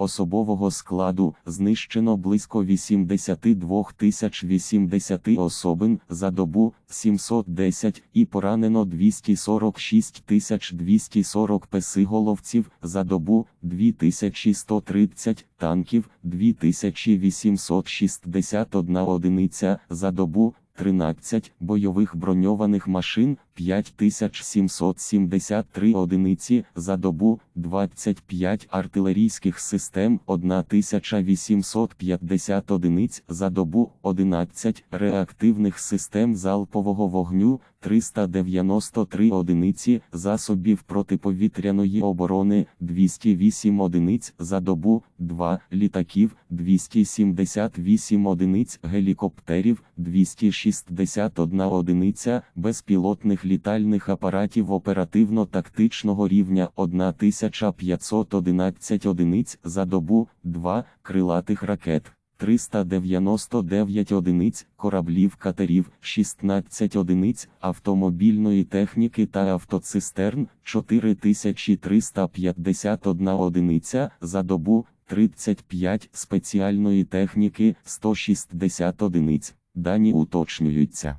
Особового складу знищено близько 82 тисяч 80 особин за добу 710 і поранено 246 тисяч 240 песиголовців за добу 2130 танків 2861 одиниця за добу 13 бойових броньованих машин 5773 одиниці за добу, 25 артилерійських систем 1850 одиниць за добу, 11 реактивних систем залпового вогню 393 одиниці засобів протиповітряної оборони 208 одиниць за добу, 2 літаків 278 одиниць гелікоптерів 261 одиниця безпілотних літальних апаратів оперативно-тактичного рівня 1511 одиниць за добу, 2 крилатих ракет. 399 одиниць кораблів катерів, 16 одиниць автомобільної техніки та автоцистерн, 4351 одиниця за добу, 35 спеціальної техніки, 160 одиниць. Дані уточнюються.